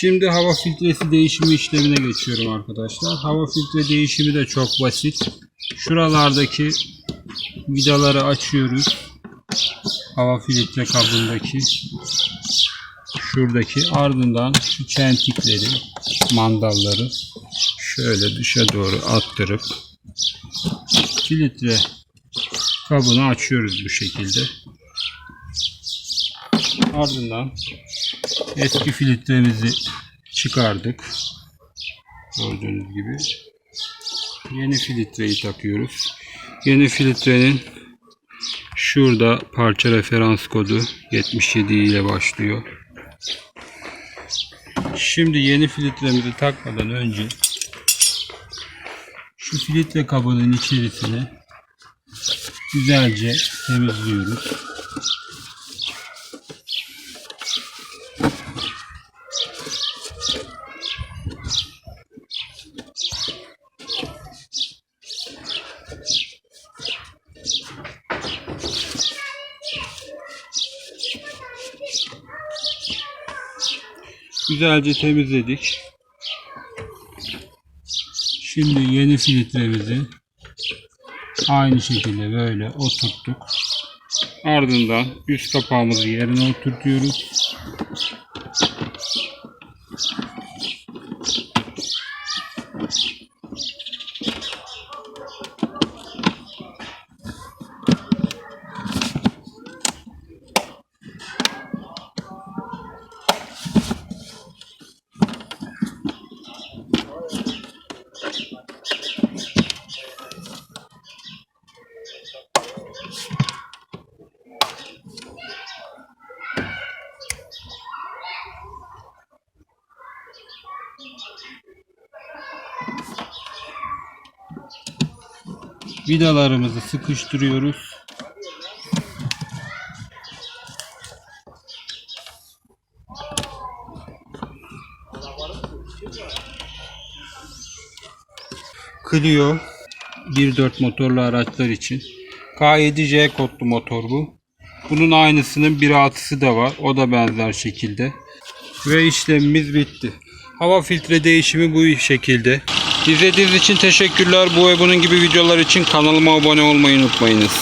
Şimdi hava filtresi değişimi işlemine geçiyorum arkadaşlar. Hava filtre değişimi de çok basit. Şuralardaki vidaları açıyoruz. Hava filtre kabındaki şuradaki ardından şu çentikleri mandalları şöyle dışa doğru attırıp filtre kabını açıyoruz bu şekilde. Ardından eski filtremizi çıkardık. Gördüğünüz gibi. Yeni filtreyi takıyoruz. Yeni filtrenin şurada parça referans kodu 77 ile başlıyor. Şimdi yeni filtremizi takmadan önce şu filtre kabının içerisine güzelce temizliyoruz. Güzelce temizledik. Şimdi yeni filtremizi aynı şekilde böyle oturttuk. Ardından üst kapağımızı yerine oturtuyoruz. Vidalarımızı sıkıştırıyoruz. Clio 1.4 motorlu araçlar için K7C kodlu motor bu. Bunun aynısının 1.6'sı da var. O da benzer şekilde. Ve işlemimiz bitti. Hava filtre değişimi bu şekilde. İzlediğiniz için teşekkürler. Bu ve bunun gibi videolar için kanalıma abone olmayı unutmayınız.